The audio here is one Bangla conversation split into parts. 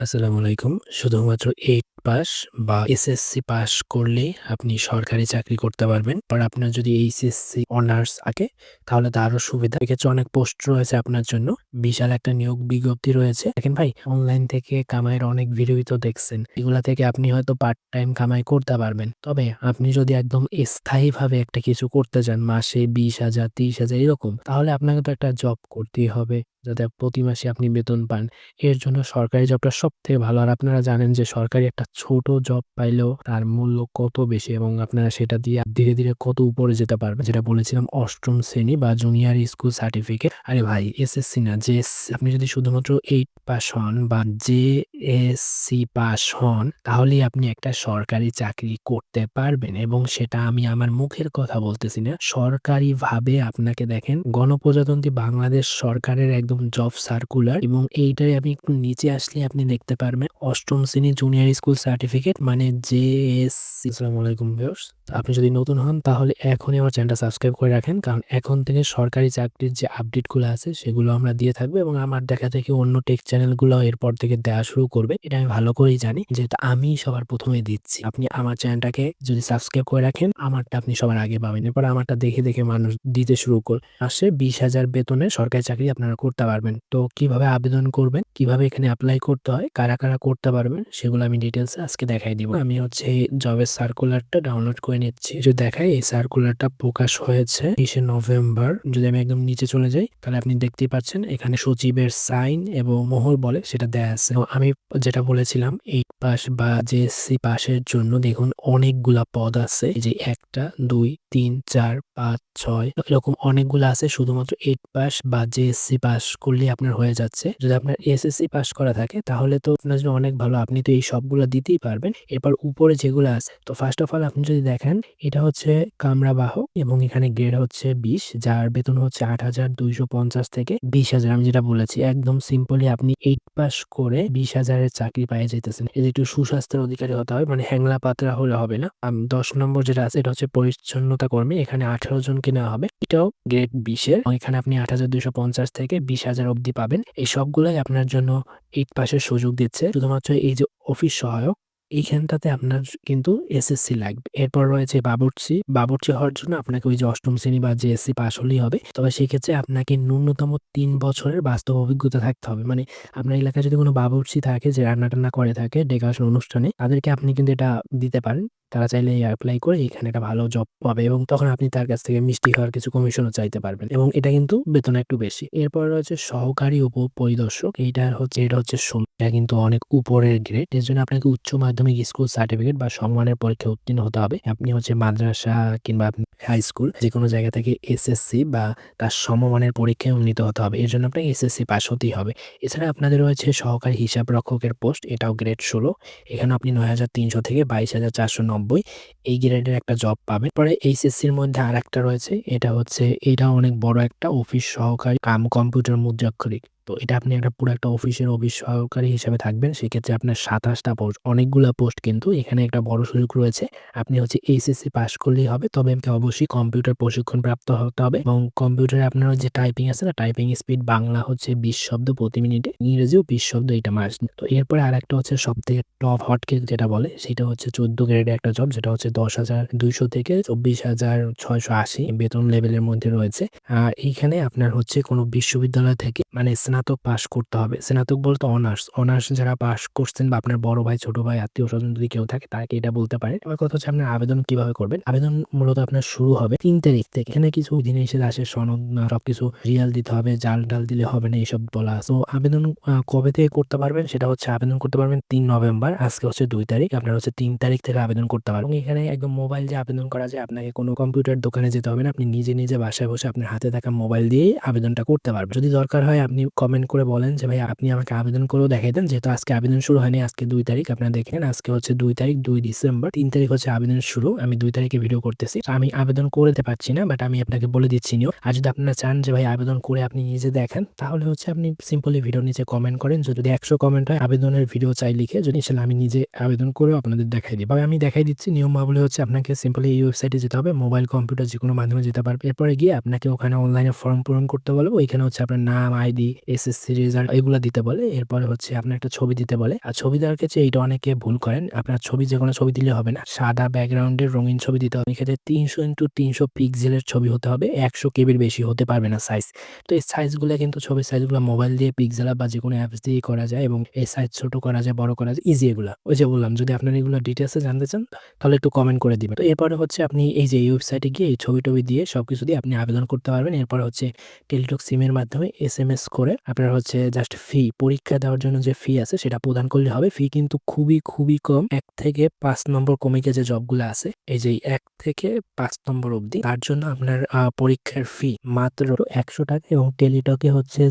আসসালামু আলাইকুম। শুধুমাত্র 8 পাস বা এসএসসি পাস করলেই আপনি সরকারি চাকরি করতে পারবেন। আর আপনার যদি এইচএসসি অনার্স থাকে, তাহলে তো আরও সুবিধা। এক্ষেত্রে অনেক পোস্ট রয়েছে আপনার জন্য। বিশাল একটা নিয়োগ বিজ্ঞপ্তি রয়েছে। দেখেন ভাই অনলাইন থেকে কামাইয়ের অনেক ভিডিওই তো দেখছেন। এগুলা থেকে আপনি হয়তো পার্ট টাইম কামাই করতে পারবেন। তবে আপনি যদি একদম স্থায়ীভাবে একটা কিছু করতে চান, মাসে বিশ হাজার, তিরিশ হাজার, এরকম, তাহলে আপনাকে তো একটা জব করতেই হবে। যাতে প্রতি মাসে আপনি বেতন পান। এর জন্য সরকারি জবটা সবথেকে ভালো। আর আপনারা জানেন যে সরকারি একটা ছোট জব পাইলেও তার মূল্য কত বেশি এবং আপনারা সেটা দিয়ে ধীরে, ধীরে কত উপরে যেতে পারবেন। যেটা বলেছিলাম অষ্টম শ্রেণি বা জুনিয়র স্কুল সার্টিফিকেট। আরে ভাই এসএসসি না যে আপনি যদি শুধুমাত্র এইট পাস হন বা জেএসসি পাস হন তাহলেই আপনি একটা সরকারি চাকরি করতে পারবেন এবং সেটা আমি আমার মুখের কথা বলতেছি না। সরকারিভাবে আপনাকে দেখেন গণপ্রজাতন্ত্রী বাংলাদেশ সরকারের একদম জব সার্কুলার এবং এইটাই আমি একটু নিচে আসলে আপনি দেখতে পারবেন অষ্টম শ্রেণি জুনিয়র স্কুল সার্টিফিকেট মানে জেএসসি আসসালামু আলাইকুম ভিউয়ার্স আপনি যদি নতুন হন, তাহলে এখনই আমার চ্যানেলটা সাবস্ক্রাইব করে রাখেন, কারণ এখন থেকে সরকারি চাকরির যে আপডেটগুলো আছে, সেগুলো আমরা দিয়ে থাকব এবং আমার দেখা থেকে অন্য টেক চ্যানেলগুলো এরপর থেকে দেওয়া শুরু করবে। এটা আমি ভালো করেই জানি, যেহেতু আমি সবার প্রথমে দিচ্ছি। আপনি আমার চ্যানেলটাকে যদি সাবস্ক্রাইব করে রাখেন, আমারটা আপনি সবার আগে পাবেন। এরপর আমারটা দেখে দেখে মানুষ দিতে শুরু করে, আসে বিশ হাজার বেতনে সরকারি চাকরি আপনারা করতে পারবেন। তো কীভাবে আবেদন করবেন, কীভাবে এখানে অ্যাপ্লাই করতে হয়, কারা কারা করতে পারবেন, সেগুলো আমি ডিটেলসে আজকে দেখাই দিব। আমি হচ্ছে জবের সার্কুলারটা ডাউনলোড করে নিচ্ছি। যদি দেখাই, এই সার্কুলারটা প্রকাশ হয়েছে বিশে নভেম্বর। যদি আমি একদম নিচে চলে যাই, তাহলে আপনি দেখতেই পাচ্ছেন এখানে সচিবের সাইন এবং মোহর বলে সেটা দেয়া আছে। আমি যেটা বলেছিলাম এইট পাস বা জেএসসি পাসের জন্য দেখুন অনেকগুলা পদ আছে। এই যে একটা, দুই, তিন, চার, পাঁচ, ছয়, এরকম অনেকগুলো আছে। শুধুমাত্র এইট পাস বা জেএসসি পাস করলে আপনার হয়ে যাচ্ছে। যদি আপনার এসএসসি পাস করা থাকে, তাহলে তো আপনার জন্য অনেক ভালো। আপনি তো এই সবগুলো দিতেই পারবেন। এরপর উপরে যেগুলো আছে, তো ফার্স্ট অফ অল আপনি যদি দেখেন, এটা হচ্ছে কামরা বাহক এবং এখানে গ্রেড হচ্ছে বিশ, যার বেতন হচ্ছে আট হাজার দুইশো পঞ্চাশ থেকে বিশ হাজার। আমি যেটা বলেছি, একদম সিম্পলি আপনি এইট পাস করে বিশ হাজারের চাকরি পাই যেতেছেন যে একটু সুস্বাস্থ্যের অধিকারী হতে হবে মানে হ্যাংলা পাতলা হলে হবে না। দশ নম্বর যেটা আছে, এটা হচ্ছে পরিচ্ছন্নতা কর্মী, এখানে আঠারো জনকে নেওয়া হবে। এটাও গ্রেড বিশের এখানে আপনি আট হাজার দুইশো পঞ্চাশ থেকে বিশ হাজার অবধি পাবেন। এই সবগুলোই আপনার জন্য এইট পাসের সুযোগ দিচ্ছে। শুধুমাত্র এই যে অফিস সহায়ক এইখানটাতে আপনার কিন্তু এসএসসি লাগবে। এরপর রয়েছে বাবুর্চি। বাবুর্চি হওয়ার জন্য আপনাকে ওই যে অষ্টম শ্রেণি বা জেএসসি পাস হলেই হবে। তবে সেক্ষেত্রে আপনাকে ন্যূনতম তিন বছরের বাস্তব অভিজ্ঞতা থাকতে হবে। মানে আপনার এলাকায় যদি কোনো বাবুর্চি থাকে, যে রান্না টান্না করে থাকে ডেকাশন অনুষ্ঠানে, তাদেরকে আপনি কিন্তু এটা দিতে পারেন। তারা চাইলে অ্যাপ্লাই করে এখানে একটা ভালো জব পাবে এবং তখন আপনি তার কাছ থেকে মিষ্টি খাওয়ার কিছু কমিশনও চাইতে পারবেন এবং এটা কিন্তু বেতন একটু বেশি। এরপর রয়েছে সহকারী উপ পরিদর্শক এইটা হচ্ছে, এটা হচ্ছে এটা কিন্তু অনেক উপরের গ্রেড এর জন্য আপনাকে উচ্চ মাধ্যমিক স্কুল সার্টিফিকেট বা সম্মানের পরীক্ষা উত্তীর্ণ হতে হবে। আপনি হচ্ছে মাদ্রাসা কিংবা হাই স্কুল যে কোনো জায়গা থেকে এসএসসি বা তার সমমানের পরীক্ষায় উন্নীত হতে হবে। এর জন্য আপনাকে এসএসসি পাস হতেই হবে। এছাড়া আপনাদের রয়েছে সহকারী হিসাব রক্ষকের পোস্ট এটাও গ্রেড ষোলো। এখানে আপনি নয় হাজার তিনশো থেকে বাইশ হাজার চারশো নব্বই এই গ্রেডের একটা জব পাবেন পরে এইচএসসির মধ্যে আর একটা রয়েছে, এটা হচ্ছে, এটা অনেক বড় একটা অফিস সহকারী কাম কম্পিউটার মুদ্রাক্ষরিক। তো এটা আপনি একটা পুরো একটা অফিসের অফিস সহকারী হিসেবে থাকবেন। সেক্ষেত্রে আপনার সাতাশটা পোস্ট অনেকগুলো পোস্ট কিন্তু এখানে একটা বড় সুযোগ রয়েছে। আপনি হচ্ছে এইচএসসি পাস করলেই হবে। তবে আমাকে অবশ্যই কম্পিউটার প্রশিক্ষণ প্রাপ্ত হতে হবে এবং কম্পিউটারে আপনার যে টাইপিং আছে না টাইপিং স্পিড বাংলা হচ্ছে বিশ শব্দ প্রতি মিনিটে ইংরেজিও বিশ শব্দ এটা মাস তো এরপরে আর একটা হচ্ছে সব থেকে টপ হটকেক যেটা বলে, সেটা হচ্ছে চোদ্দ গ্রেডে একটা জব যেটা হচ্ছে দশ হাজার দুইশো থেকে চব্বিশ হাজার ছয়শো আশি বেতন লেভেলের মধ্যে রয়েছে। আর এইখানে আপনার হচ্ছে কোনো বিশ্ববিদ্যালয় থেকে মানে স্নাতক পাশ করতে হবে। স্নাতক বলতে অনার্স অনার্স যারা পাশ করছেন বা আপনার বড় ভাই, ছোট ভাই, আত্মীয় স্বজন যদি কেউ থাকে, তাকে এটা বলতে পারেন। এবার কথা হচ্ছে আপনার আবেদন কীভাবে করবেন? আবেদন মূলত আপনার শুরু হবে তিন তারিখ থেকে। এখানে কিছু জিনিসের আসে, সনদ সবকিছু রিয়াল দিতে হবে, জাল ডাল দিলে হবে না, এইসব বলা তো আবেদন কবে থেকে করতে পারবেন? সেটা হচ্ছে আবেদন করতে পারবেন তিন নভেম্বর। আজকে হচ্ছে দুই তারিখ। আপনার হচ্ছে তিন তারিখ থেকে আবেদন করতে পারবেন। এখানে একদম মোবাইল যে আবেদন করা যায়। আপনাকে কোনো কম্পিউটার দোকানে যেতে হবে না। আপনি নিজে নিজে বাসায় বসে আপনার হাতে থাকা মোবাইল দিয়েই আবেদনটা করতে পারবেন। যদি দরকার হয় আপনি কমেন্ট করে বলেন যে ভাই আপনি আমাকে আবেদন করেও দেখাই দেন। যেহেতু আজকে আবেদন শুরু হয়নি, আজকে দুই তারিখ, আপনারা দেখেন আজকে হচ্ছে দুই তারিখ, দুই ডিসেম্বর। তিন তারিখ হচ্ছে আবেদন শুরু। আমি দুই তারিখে ভিডিও করতেছি। আমি আবেদন করে দিতে পারছি না বাট আমি আপনাকে বলে দিচ্ছি নিও আর যদি আপনারা চান যে ভাই আবেদন করে আপনি নিজে দেখেন, তাহলে হচ্ছে আপনি সিম্পলি ভিডিও নিচে কমেন্ট করেন। যদি একশো কমেন্ট হয়, আবেদনের ভিডিও চাই লিখে যদি সেটা আমি নিজে আবেদন করেও আপনাদের দেখাই দিই। বা আমি দেখাই দিচ্ছি নিয়মাবলী হচ্ছে আপনাকে সিম্পলি এই ওয়েবসাইটে যেতে হবে। মোবাইল কম্পিউটার যে কোনো মাধ্যমে যেতে পারবে। এরপরে গিয়ে আপনাকে ওখানে অনলাইনে ফর্ম পূরণ করতে বলব। ওইখানে হচ্ছে আপনার নাম আইডি এসএসসি রেজাল্ট এগুলো দিতে বলে। এরপরে হচ্ছে আপনার একটা ছবি দিতে বলে। আর ছবি দেওয়ার ক্ষেত্রে এইটা অনেকে ভুল করেন। আপনার ছবি যে কোনো ছবি দিলে হবে না। সাদা ব্যাকগ্রাউন্ডের রঙিন ছবি দিতে হবে। এক্ষেত্রে তিনশো ইন্টু তিনশো পিক্সেলের ছবি হতে হবে। একশো কেবির বেশি হতে পারবে না সাইজ তো এই সাইজগুলো কিন্তু ছবির সাইজগুলো মোবাইল দিয়ে পিক্সেল বা যে কোনো অ্যাপস দিয়ে করা যায় এবং এই সাইজ ছোট করা যায়, বড় করা যায় ইজি এগুলো। ওই যে বললাম, যদি আপনার এগুলো ডিটেলসে জানতে চান, তাহলে একটু কমেন্ট করে দিবেন। তো এরপরে হচ্ছে আপনি এই যে ওয়েবসাইটে গিয়ে এই ছবি টবি দিয়ে সব কিছু দিয়ে আপনি আবেদন করতে পারবেন। এরপরে হচ্ছে টেলিটক সিমের মাধ্যমে এস এম এস করে আপনার হচ্ছে জাস্ট ফি পরীক্ষা দেওয়ার জন্য যে ফি আছে সেটা প্রদান করলে হবে। ফি কিন্তু খুবই খুবই কম। এক থেকে পাঁচ নম্বর কমিকে যে জবগুলো আছে এই যে এক থেকে পাঁচ নম্বর অবধি, তার জন্য আপনার পরীক্ষার ফি মাত্র একশো টাকা এবং টেলিটকে হচ্ছে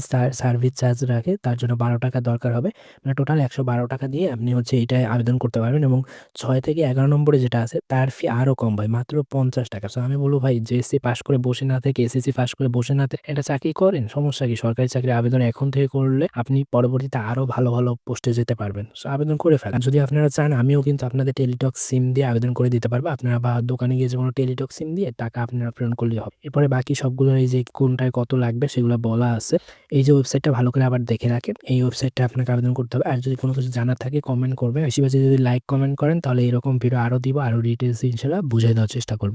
সার্ভিস চার্জ রাখে, তার জন্য বারো টাকা দরকার হবে। মানে টোটাল একশো বারো টাকা দিয়ে আপনি হচ্ছে এটায় আবেদন করতে পারবেন এবং ছয় থেকে এগারো নম্বরে যেটা আছে, তার ফি আরও কম ভাই মাত্র পঞ্চাশ টাকা। সো আমি বলব ভাই জেএসসি পাশ করে বসে না থেকে এসএসসি পাশ করে বসে না থেকে এটা চাকরি করেন, সমস্যা কি? সরকারি চাকরি আবেদন এখন থেকে করলে আপনি পরবর্তীতে আরও ভালো ভালো পোস্টে যেতে পারবেন। সো আবেদন করে ফেলেন। যদি আপনারা চান, আমিও কিন্তু আপনাদের টেলিটক সিম দিয়ে আবেদন করে দিতে পারব। আপনারা বা দোকানে গিয়ে যে কোনো টেলিটক সিম দিয়ে টাকা আপনারা প্রেরণ করলে হবে। এরপরে বাকি সবগুলো এই যে কোনটায় কত লাগবে সেগুলো বলা আছে। এই যে ওয়েবসাইটটা ভালো করে আবার দেখে রাখেন। এই ওয়েবসাইটটা আপনাকে আবেদন করতে হবে। আর যদি কোনো কিছু জানার থাকে কমেন্ট করবে বেশি বেশি যদি লাইক কমেন্ট করেন তাহলে এরকম ভিডিও আরও দিব, আরও ডিটেলস ইনশাল্লাহ বুঝিয়ে দেওয়ার চেষ্টা করব।